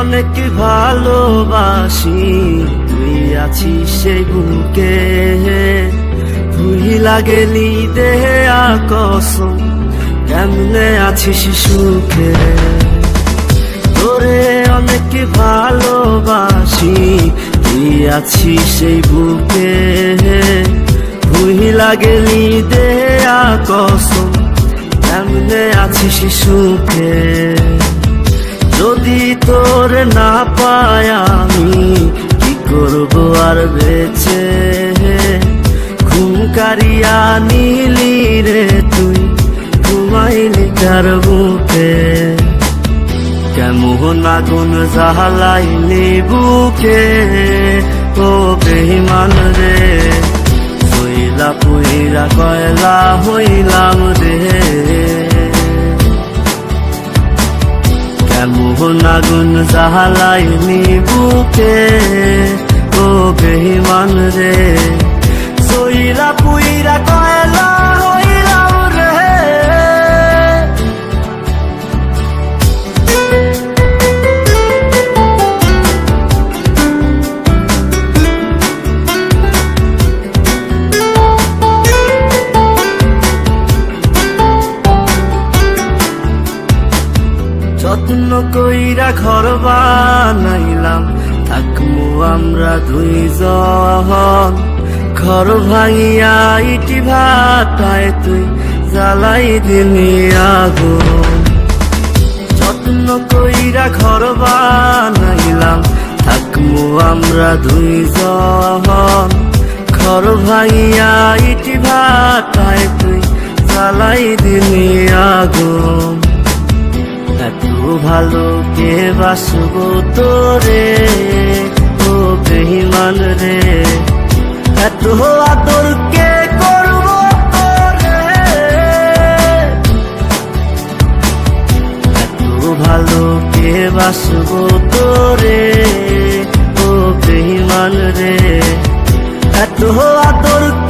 অনেক ভালোবাসি। তুই আছিস সেই বুকে ভুলি লাগেলি দেহে আকসম কেমনে আছিস সুখে। তোরে অনেক ভালোবাসি। তুই আছিস সেই বুকে। ভুলি লাগেলি দেহে আকসম কেমনে আছিস সুখে। যদি তোর না পায় আমি, কি করব আর বেছে ঘুম কারিয়া নিলি রে তুই, ঘুমাইলি কার বুকে। কেমন আগুন জাহালাইলি বুকে? ও বেহিমান রে পুইরা কয়লা হইলাম রে। কেমন আগুন জাহালাইনি বুকে ও বেহিমান রে। সইরা পুইরা কয়লা কইরা ঘর বানাইলাম, থাকমু আমরা দুইজন। ঘর ভাঙিয়া ইটি ভাটায় তুই জ্বালাই দিলি আগুন। যত্ন কইরা ঘর বানাইলাম, থাকমু আমরা দুইজন। ঘর ভাঙিয়া ইটি ভাটায় তুই জ্বালাই বাসব তোরে ও বেহিমান রে এত আদর কে করব তোরে এত ভালো কে বাসব তোরে ও বেহিমান রে এত আদর কে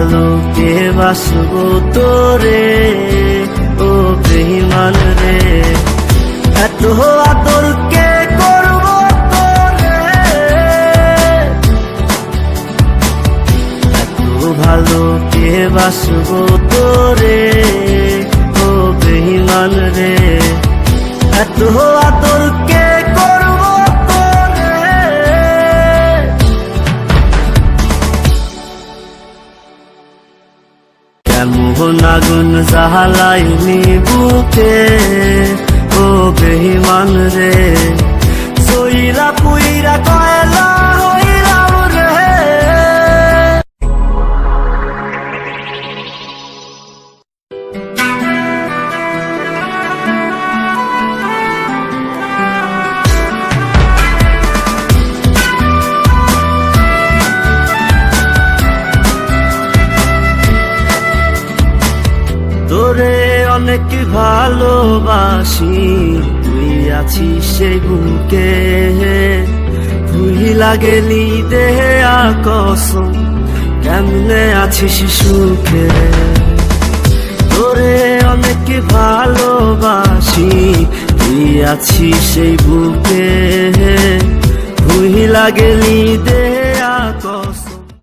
ভালো কে বাসব তোরে, ও বেহিমান রে। এত আদর কে করব তোরে? এত ভালো কে বাসব তোরে, ও বেহিমান রে। এত আদর জাহালাইনি বুকে ও বেহিমান রে। সইরা পুইরা কয়লা তোরে অনেক ভালোবাসি। তুই আছিস সেই বুকে ভুলি লাগেলি দেহে আকসম কেমনে আছিস সুখে? তোরে অনেক ভালোবাসি। তুই আছিস সেই বুকে। ভুলি লাগেলি দেহে